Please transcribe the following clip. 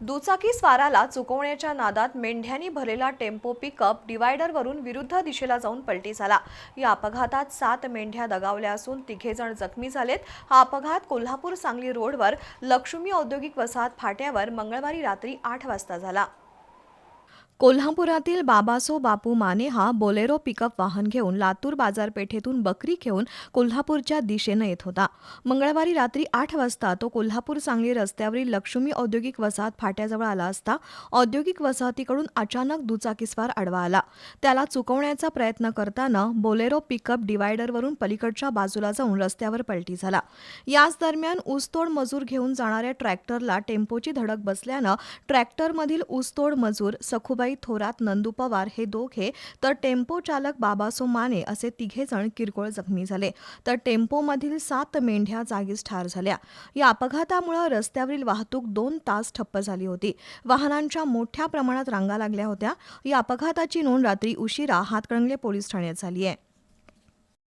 दुचाकी स्वाराला चुकवण्याच्या नादात मेंढ्यांनी भरलेला टेम्पो पिकअप डिवायडरवरून विरुद्ध दिशेला जाऊन पलटी झाला. या अपघातात सात मेंढ्या दगावल्या असून तिघे जण जखमी झालेत. हा अपघात कोल्हापूर सांगली रोडवर लक्ष्मी औद्योगिक वसाहत फाट्यावर मंगळवारी रात्री आठ वाजता झाला. कोल्हापुरातील बाबासो बापू माने हा बोलेरो पिकअप वाहन घेऊन लातूर बाजारपेठेतून बकरी घेऊन कोल्हापूरच्या दिशेनं येत होता. मंगळवारी रात्री आठ वाजता तो कोल्हापूर सांगली रस्त्यावरील लक्ष्मी औद्योगिक वसाहत फाट्याजवळ आला असता औद्योगिक वसाहतीकडून अचानक दुचाकीस्वार आडवा आला. त्याला चुकवण्याचा प्रयत्न करताना बोलेरो पिकअप डिवायडरवरून पलीकडच्या बाजूला जाऊन रस्त्यावर पलटी झाला. याच दरम्यान ऊसतोड मजूर घेऊन जाणाऱ्या ट्रॅक्टरला टेम्पोची धडक बसल्यानं ट्रॅक्टरमधील ऊसतोड मजूर सखुबाई थोरात नंदू पवार हे दोघे तर टेम्पो चालक बाबासो माने असे तिघे जण किरकोळ जखमी झाले. तर टेम्पोमधील सात मेंढ्या जागीच ठार झाल्या. या अपघातामुळे रस्त्यावरील वाहतूक दोन तास ठप्प झाली होती. वाहनांच्या मोठ्या प्रमाणात रांगा लागल्या होत्या. या अपघाताची नोंद रात्री उशिरा हातकणंगले पोलीस ठाण्यात झाली आहे.